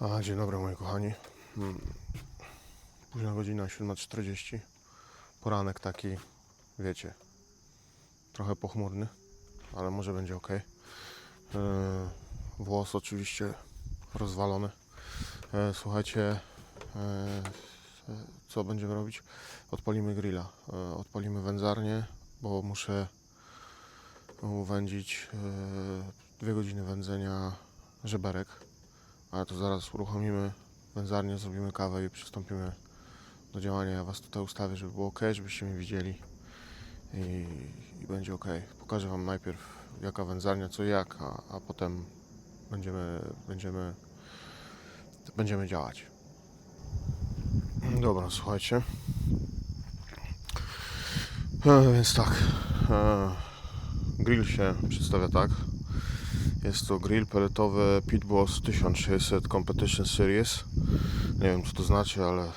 A, dzień dobry moi kochani. Mm, Późna godzina 7.40. Poranek taki, wiecie, trochę pochmurny, ale może będzie ok. Włos oczywiście rozwalony. E, Słuchajcie, e, co będziemy robić? Odpalimy grilla, e, odpalimy wędzarnię, bo muszę uwędzić e, dwie godziny wędzenia żeberek. Ale to zaraz uruchomimy wędzarnię, zrobimy kawę i przystąpimy do działania. Ja Was tutaj ustawię, żeby było ok, żebyście mnie widzieli i, i będzie ok. Pokażę Wam najpierw jaka wędzarnia, co jak, a, a potem będziemy, będziemy, będziemy działać. Dobra, słuchajcie. E, więc tak. E, grill się przedstawia tak. Jest to grill peletowy Pitboss 1600 Competition Series. Nie wiem co to znaczy, ale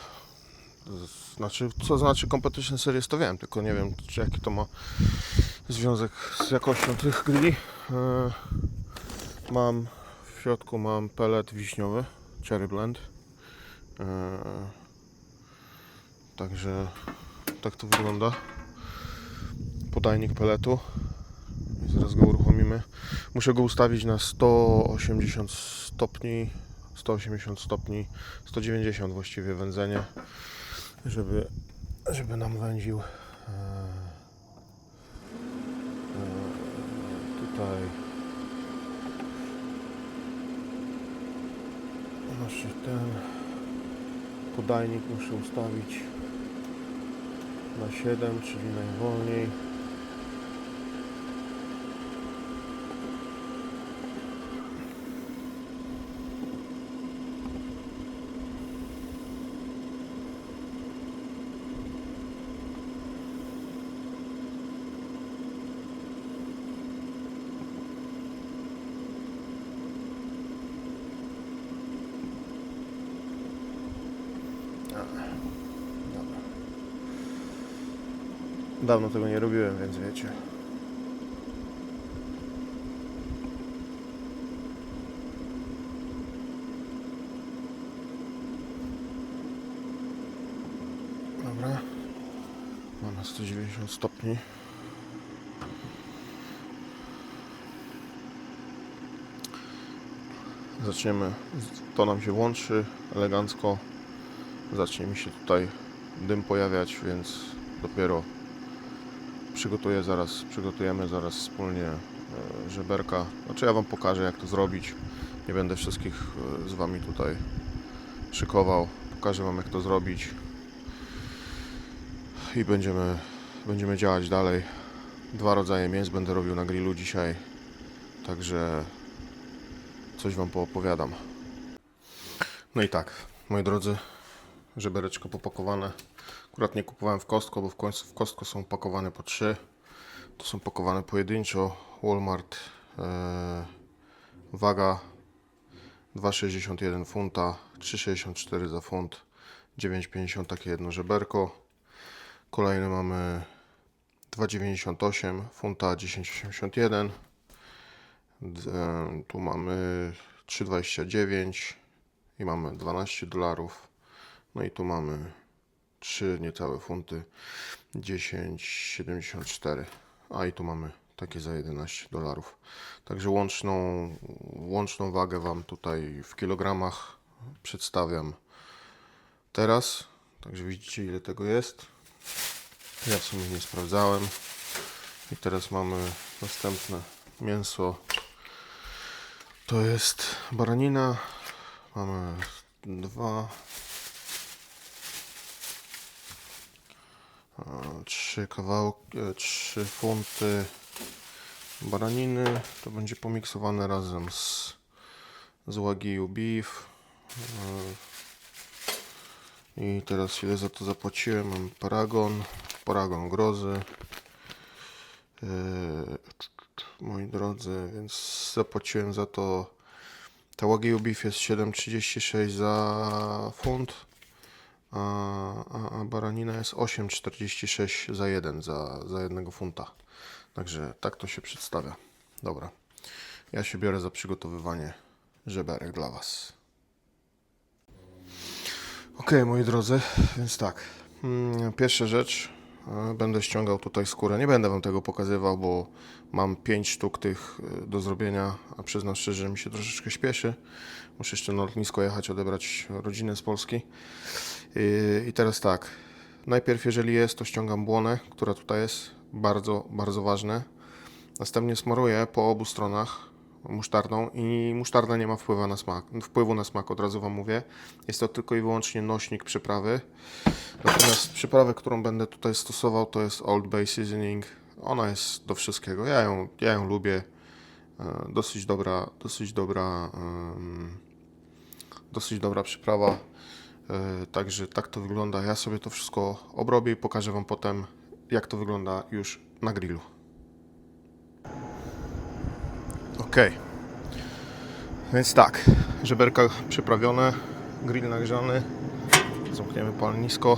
znaczy co znaczy Competition Series to wiem, tylko nie wiem czy jaki to ma związek z jakością tych grilli. E, Mam w środku mam pelet wiśniowy, Cherry Blend. E, Także tak to wygląda. Podajnik peletu. Zaraz go uruchomimy. Muszę go ustawić na 180 stopni, 180 stopni, 190 właściwie wędzenie, żeby, żeby nam wędził e, e, tutaj znaczy ten podajnik muszę ustawić na 7, czyli najwolniej. Dawno tego nie robiłem, więc wiecie. Dobra. Mamy 190 stopni. Zaczniemy. To nam się włączy elegancko. Zacznie mi się tutaj dym pojawiać, więc dopiero przygotuję zaraz, przygotujemy zaraz wspólnie e, żeberka. Znaczy ja Wam pokażę jak to zrobić. Nie będę wszystkich e, z Wami tutaj szykował. Pokażę Wam jak to zrobić. I będziemy, będziemy działać dalej. Dwa rodzaje mięs będę robił na grillu dzisiaj. Także coś Wam poopowiadam. No i tak, moi drodzy, żebereczko popakowane. Akurat nie kupowałem w Costco, bo w końcu w Costco są pakowane po trzy. To są pakowane pojedynczo. Walmart e, waga 2,61 funta, 3,64 za funt, 9,50 takie jedno żeberko. Kolejne mamy 2,98 funta, 10,81. D- e, Tu mamy 3,29 i mamy 12 dolarów. No i tu mamy 3 niecałe funty 10,74. A i tu mamy takie za 11 dolarów. Także łączną, łączną wagę Wam tutaj w kilogramach przedstawiam teraz. Także widzicie ile tego jest. Ja w sumie nie sprawdzałem. I teraz mamy następne mięso. To jest baranina. Mamy dwa, e, trzy kawałki, e, trzy funty baraniny. To będzie pomiksowane razem z, z Wagyu beef. E, I teraz ile za to zapłaciłem? Mam paragon, paragon grozy. E, Moi drodzy, więc zapłaciłem za to. Ta Wagyu beef jest 7,36 za funt a, a, a baranina jest 8,46 za jeden, za, za jednego funta. Także tak to się przedstawia. Dobra, ja się biorę za przygotowywanie żeberek dla Was. Ok, moi drodzy, więc tak. Hmm, pierwsza rzecz, będę ściągał tutaj skórę. Nie będę wam tego pokazywał, bo mam 5 sztuk tych e, do zrobienia, a przyznam szczerze, że mi się troszeczkę śpieszy. Muszę jeszcze na lotnisko jechać, odebrać rodzinę z Polski. I- I teraz tak, najpierw jeżeli jest, to ściągam błonę, która tutaj jest, bardzo, bardzo ważne. Następnie smaruję po obu stronach musztardą i musztarda nie ma wpływu na smak, wpływu na smak, od razu Wam mówię. Jest to tylko i wyłącznie nośnik przyprawy. Natomiast przyprawę, którą będę tutaj stosował, to jest Old Bay Seasoning. Ona jest do wszystkiego. Ja ją, ja ją lubię. E, Dosyć dobra, dosyć dobra, dosyć dobra przyprawa. E, Także tak to wygląda. Ja sobie to wszystko obrobię i pokażę Wam potem, jak to wygląda już na grillu. Okej. Więc tak, żeberka przyprawione, grill nagrzany. Zamkniemy palnisko.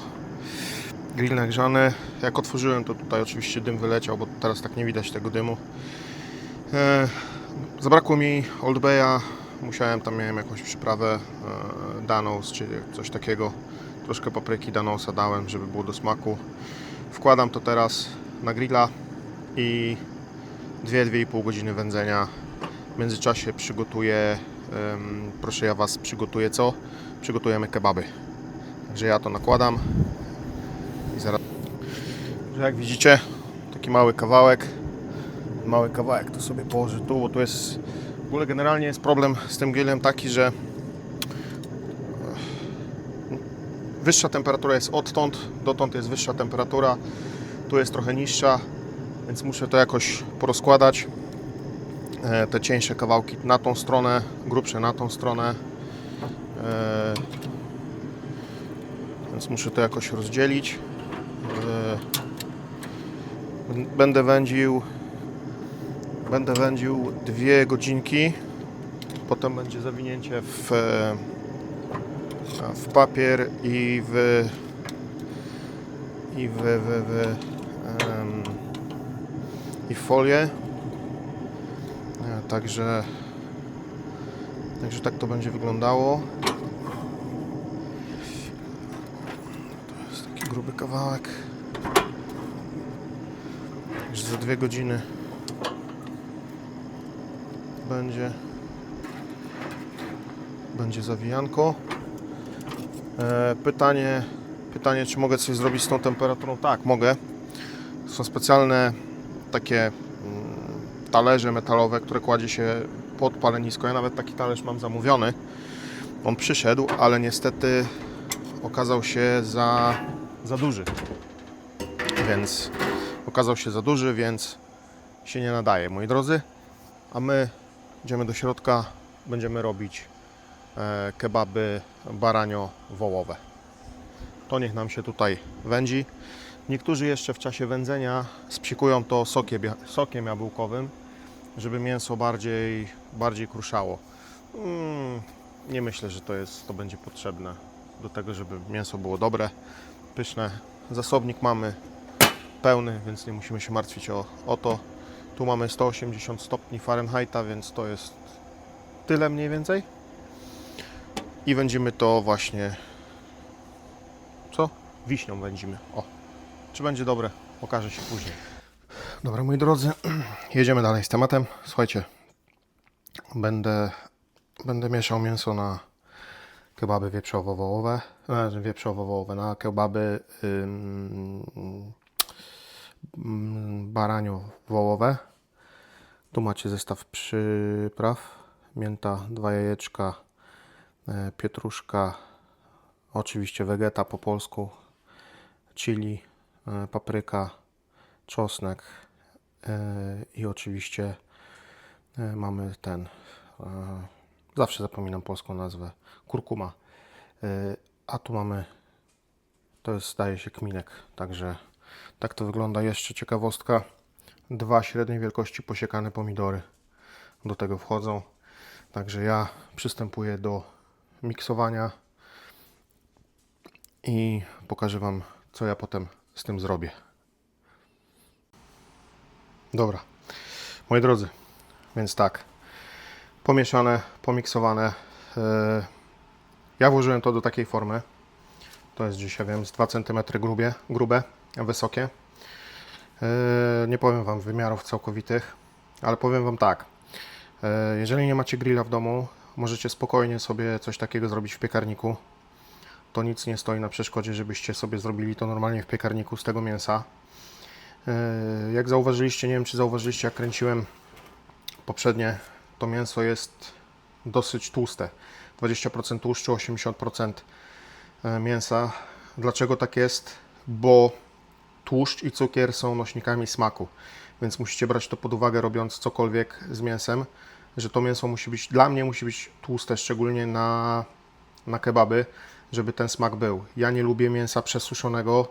Grill nagrzany. Jak otworzyłem, to tutaj oczywiście dym wyleciał, bo teraz tak nie widać tego dymu. E, zabrakło mi Old Bay'a. Musiałem tam, miałem jakąś przyprawę e, Danos, czy coś takiego. Troszkę papryki Danosa dałem, żeby było do smaku. Wkładam to teraz na grilla i 2-2,5 godziny wędzenia. W międzyczasie przygotuję, proszę ja Was, przygotuję co? Przygotujemy kebaby. Także ja to nakładam i zaraz. Jak widzicie, taki mały kawałek. Mały kawałek to sobie położę tu, bo tu jest. W ogóle generalnie jest problem z tym grillem taki, że wyższa temperatura jest odtąd, dotąd jest wyższa temperatura, tu jest trochę niższa, więc muszę to jakoś porozkładać. E, Te cieńsze kawałki na tą stronę, grubsze na tą stronę. E, Więc muszę to jakoś rozdzielić. E, Będę wędził Będę wędził dwie godzinki. Potem będzie zawinięcie w, w papier i w i w, w, w em, i w folię. E, Także Także tak to będzie wyglądało. To jest taki gruby kawałek. Także za dwie godziny będzie będzie zawijanko. E, pytanie, pytanie, czy mogę coś zrobić z tą temperaturą? Tak, mogę. Są specjalne takie talerze metalowe, które kładzie się pod palenisko. Ja nawet taki talerz mam zamówiony. On przyszedł, ale niestety okazał się za, za duży. Więc okazał się za duży, więc się nie nadaje, moi drodzy. A my idziemy do środka, będziemy robić e, kebaby baranio-wołowe. To niech nam się tutaj wędzi. Niektórzy jeszcze w czasie wędzenia spsikują to sokiem, sokiem jabłkowym, żeby mięso bardziej, bardziej kruszało. Mm, nie myślę, że to, jest, to będzie potrzebne do tego, żeby mięso było dobre, pyszne. Zasobnik mamy pełny, więc nie musimy się martwić o, o to. Tu mamy 180 stopni Fahrenheita, więc to jest tyle mniej więcej. I wędzimy to właśnie. Co? Wiśnią wędzimy. O. Czy będzie dobre? Okaże się później. Dobra, moi drodzy, jedziemy dalej z tematem. Słuchajcie, będę, będę mieszał mięso na kebaby wieprzowo-wołowe, e, wieprzowo-wołowe, na kebaby ym, baranio-wołowe. Tu macie zestaw przypraw, mięta, dwa jajeczka, e, pietruszka, oczywiście wegeta po polsku, chili, papryka, czosnek e, i oczywiście e, mamy ten, e, zawsze zapominam polską nazwę, kurkuma. E, A tu mamy, to jest zdaje się kminek, także tak to wygląda. Jeszcze ciekawostka, dwa średniej wielkości posiekane pomidory do tego wchodzą. Także ja przystępuję do miksowania i pokażę Wam, co ja potem z tym zrobię. Dobra, moi drodzy, więc tak, pomieszane, pomiksowane. e, Ja włożyłem to do takiej formy. To jest ja wiem, z 2 cm grubie, grube, wysokie. Yy, Nie powiem Wam wymiarów całkowitych, ale powiem Wam tak. Yy, Jeżeli nie macie grilla w domu, możecie spokojnie sobie coś takiego zrobić w piekarniku. To nic nie stoi na przeszkodzie, żebyście sobie zrobili to normalnie w piekarniku z tego mięsa. Yy, Jak zauważyliście, nie wiem czy zauważyliście, jak kręciłem poprzednie, to mięso jest dosyć tłuste. 20% tłuszczu, 80% e, mięsa. Dlaczego tak jest? Bo tłuszcz i cukier są nośnikami smaku, więc musicie brać to pod uwagę, robiąc cokolwiek z mięsem, że to mięso musi być, dla mnie musi być tłuste, szczególnie na, na kebaby, żeby ten smak był. Ja nie lubię mięsa przesuszonego,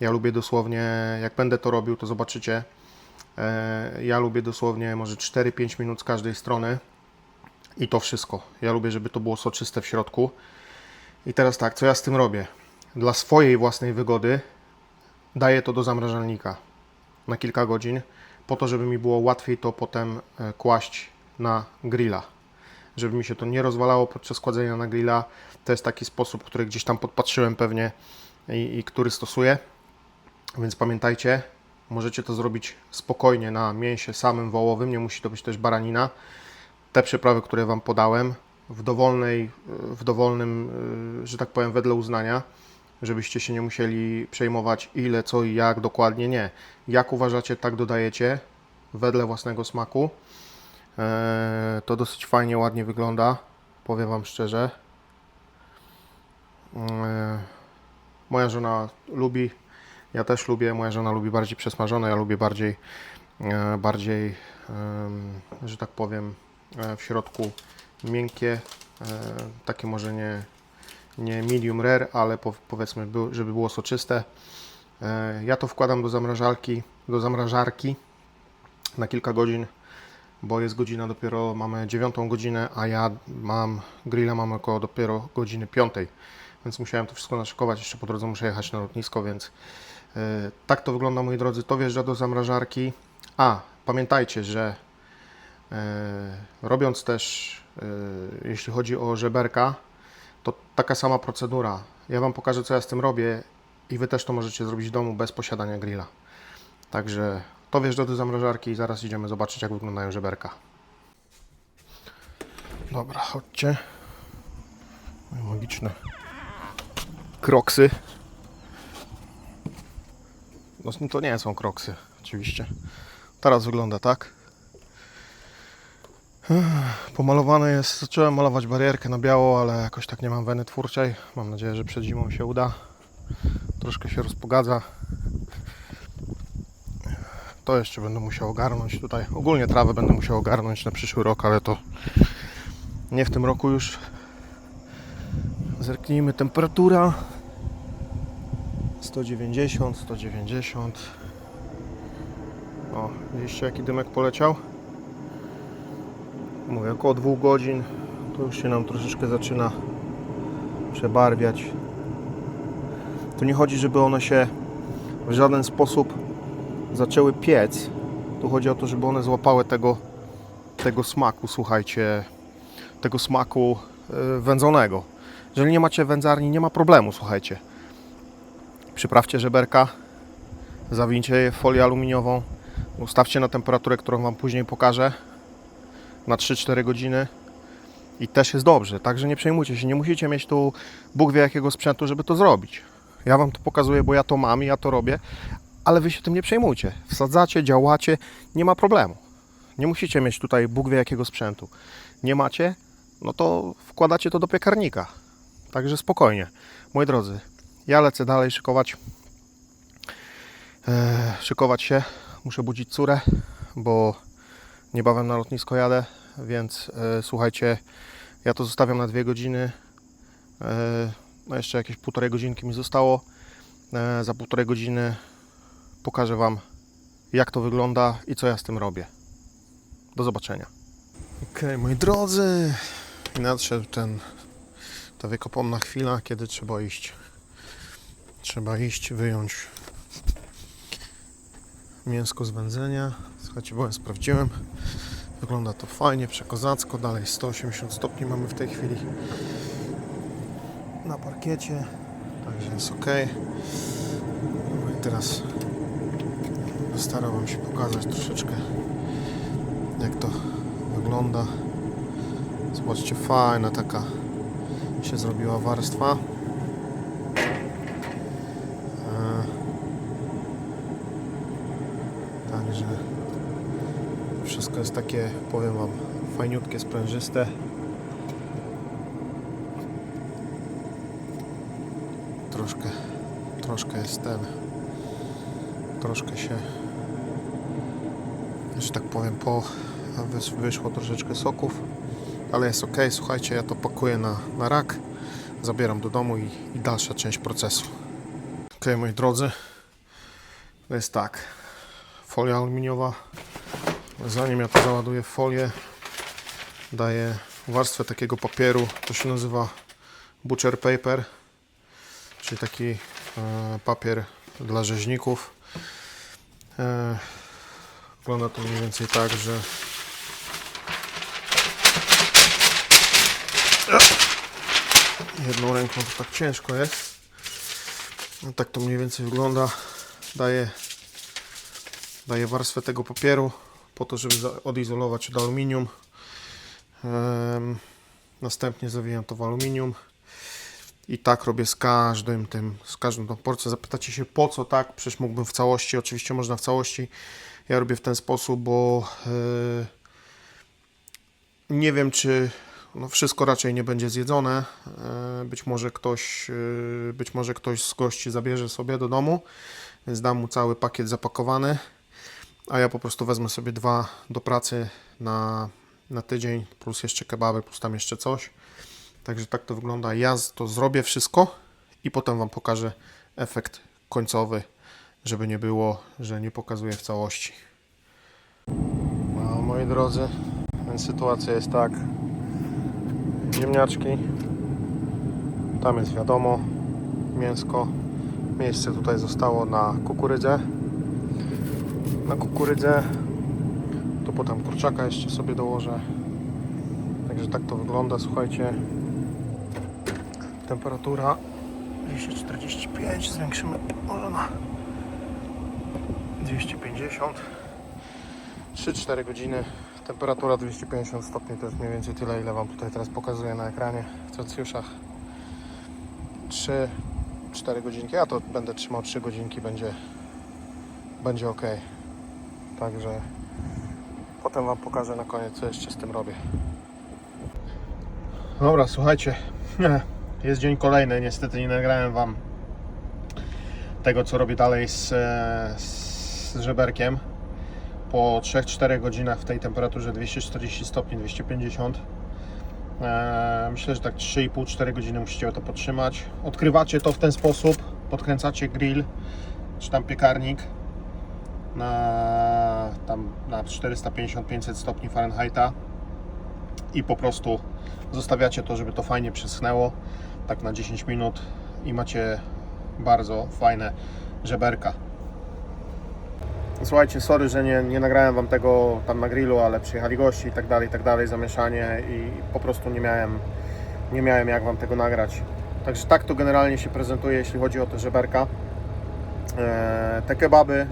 ja lubię dosłownie, jak będę to robił, to zobaczycie, e, ja lubię dosłownie może 4-5 minut z każdej strony i to wszystko. Ja lubię, żeby to było soczyste w środku. I teraz tak, co ja z tym robię? Dla swojej własnej wygody daję to do zamrażalnika na kilka godzin, po to, żeby mi było łatwiej to potem e, kłaść na grilla. Żeby mi się to nie rozwalało podczas kładzenia na grilla. To jest taki sposób, który gdzieś tam podpatrzyłem pewnie i, i który stosuję. Więc pamiętajcie, możecie to zrobić spokojnie na mięsie samym wołowym, nie musi to być też baranina te przyprawy, które Wam podałem, w, dowolnej, w dowolnym, y, że tak powiem, wedle uznania, żebyście się nie musieli przejmować ile, co i jak dokładnie, nie. Jak uważacie, tak dodajecie, wedle własnego smaku. Eee, To dosyć fajnie, ładnie wygląda, powiem Wam szczerze. Eee, Moja żona lubi, ja też lubię, moja żona lubi bardziej przesmażone, ja lubię bardziej, e, bardziej, że tak powiem, e, w środku miękkie, e, takie może nie, nie medium rare, ale po, powiedzmy, żeby było soczyste. Ja to wkładam do zamrażarki, do zamrażarki na kilka godzin, bo jest godzina dopiero, mamy dziewiątą godzinę, a ja mam grilla mam około dopiero godziny piątej, więc musiałem to wszystko naszykować, jeszcze po drodze muszę jechać na lotnisko, więc e, tak to wygląda moi drodzy, to wjeżdża do zamrażarki. A, pamiętajcie, że E, Robiąc też, e, jeśli chodzi o żeberka, to taka sama procedura. Ja Wam pokażę, co ja z tym robię i Wy też to możecie zrobić w domu bez posiadania grilla. Także to wjeżdża do zamrażarki i zaraz idziemy zobaczyć, jak wyglądają żeberka. Dobra, chodźcie. Magiczne kroksy. No to nie są kroksy, oczywiście. Teraz wygląda tak. Pomalowane jest, zacząłem malować barierkę na biało, ale jakoś tak nie mam weny twórczej. Mam nadzieję, że przed zimą się uda. Troszkę się rozpogadza. To jeszcze będę musiał ogarnąć tutaj. Ogólnie trawę będę musiał ogarnąć na przyszły rok, ale to nie w tym roku już. Zerknijmy temperatura. 190, 190. O, widzieliście jaki dymek poleciał? Mówię, około dwóch godzin to już się nam troszeczkę zaczyna przebarwiać. Tu nie chodzi, żeby one się w żaden sposób zaczęły piec. Tu chodzi o to, żeby one złapały tego, tego smaku, słuchajcie, tego smaku yy, wędzonego. Jeżeli nie macie wędzarni, nie ma problemu, słuchajcie. Przyprawcie żeberka, zawincie je w folię aluminiową, ustawcie na temperaturę, którą Wam później pokażę na 3-4 godziny i też jest dobrze, także nie przejmujcie się, nie musicie mieć tu Bóg wie jakiego sprzętu, żeby to zrobić. Ja Wam to pokazuję, bo ja to mam i ja to robię, ale Wy się tym nie przejmujcie. Wsadzacie, działacie, nie ma problemu. Nie musicie mieć tutaj Bóg wie jakiego sprzętu. Nie macie, no to wkładacie to do piekarnika. Także spokojnie. Moi drodzy, ja lecę dalej szykować, e, szykować się. Muszę budzić córę, bo niebawem na lotnisko jadę, więc e, słuchajcie, ja to zostawiam na dwie godziny. E, no jeszcze jakieś półtorej godzinki mi zostało. E, za półtorej godziny pokażę Wam, jak to wygląda i co ja z tym robię. Do zobaczenia. Okej, moi drodzy, nadszedł ten, ta wiekopomna chwila, kiedy trzeba iść. Trzeba iść, wyjąć mięsko z wędzenia. Słuchajcie, byłem, sprawdziłem. Wygląda to fajnie, przekozacko. Dalej 180 stopni mamy w tej chwili na parkiecie. Także jest ok. No i teraz starałbym się pokazać troszeczkę jak to wygląda. Zobaczcie, fajna taka się zrobiła warstwa. E, Także wszystko jest takie, powiem Wam, fajniutkie, sprężyste. Troszkę, troszkę jest ten, troszkę się, że tak powiem, po wys, wyszło troszeczkę soków, ale jest ok. Słuchajcie, ja to pakuję na, na rak, zabieram do domu i, i dalsza część procesu. Ok, moi drodzy, to jest tak, folia aluminiowa. Zanim ja to załaduję w folię, daję warstwę takiego papieru, to się nazywa butcher paper, czyli taki e, papier dla rzeźników. E, wygląda to mniej więcej tak, że jedną ręką to tak ciężko jest. No, tak to mniej więcej wygląda. Daję daję warstwę tego papieru po to, żeby odizolować od aluminium. Następnie zawijam to w aluminium. I tak robię z każdym tym, z każdą tą porcją. Zapytacie się po co tak? Przecież mógłbym w całości, oczywiście można w całości. Ja robię w ten sposób, bo e, nie wiem czy no wszystko raczej nie będzie zjedzone. E, Być może ktoś, e, być może ktoś z gości zabierze sobie do domu, więc dam mu cały pakiet zapakowany a ja po prostu wezmę sobie dwa do pracy na, na tydzień, plus jeszcze kebaby, plus tam jeszcze coś. Także tak to wygląda. Ja to zrobię wszystko i potem Wam pokażę efekt końcowy, żeby nie było, że nie pokazuję w całości. No, moi drodzy, więc sytuacja jest tak. Ziemniaczki. Tam jest wiadomo, mięsko. Miejsce tutaj zostało na kukurydzę na kukurydzę. To potem kurczaka jeszcze sobie dołożę. Także tak to wygląda. Słuchajcie, temperatura 245. Zwiększymy może na 250. 3-4 godziny. Temperatura 250 stopni to jest mniej więcej tyle, ile Wam tutaj teraz pokazuję na ekranie w Celsjuszach. 3-4 godzinki. Ja to będę trzymał 3 godzinki, będzie, będzie ok. Także potem Wam pokażę na koniec, co jeszcze z tym robię. Dobra, słuchajcie, jest dzień kolejny. Niestety nie nagrałem Wam tego, co robię dalej z, e, z żeberkiem. Po 3-4 godzinach w tej temperaturze 240 stopni, 250. E, Myślę, że tak 3,5-4 godziny musicie to podtrzymać. Odkrywacie to w ten sposób, podkręcacie grill czy tam piekarnik na, tam na 450-500 stopni Fahrenheita i po prostu zostawiacie to, żeby to fajnie przyschnęło tak na 10 minut i macie bardzo fajne żeberka. Słuchajcie, sorry, że nie, nie nagrałem Wam tego tam na grillu, ale przyjechali gości i tak dalej, i tak dalej, zamieszanie i po prostu nie miałem, nie miałem jak Wam tego nagrać. Także tak to generalnie się prezentuje, jeśli chodzi o te żeberka. Eee, te kebaby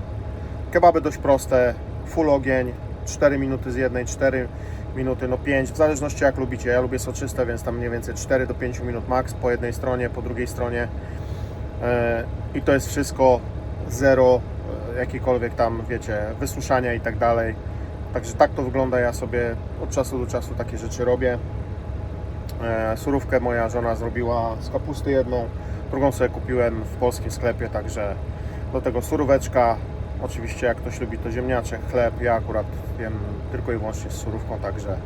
Kebaby dość proste, full ogień, 4 minuty z jednej, 4 minuty, no 5, w zależności jak lubicie. Ja lubię soczyste, więc tam mniej więcej 4 do 5 minut max po jednej stronie, po drugiej stronie. E, I to jest wszystko, zero e, jakikolwiek tam, wiecie, wysuszania i tak dalej. Także tak to wygląda, ja sobie od czasu do czasu takie rzeczy robię. E, Surówkę moja żona zrobiła z kapusty jedną, drugą sobie kupiłem w polskim sklepie, także do tego suróweczka. Oczywiście jak ktoś lubi to ziemniaczek, chleb, ja akurat jem tylko i wyłącznie z surówką, także e,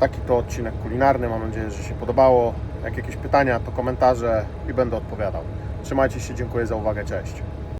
taki to odcinek kulinarny. Mam nadzieję, że się podobało. Jak jakieś pytania, to komentarze i będę odpowiadał. Trzymajcie się, dziękuję za uwagę, cześć.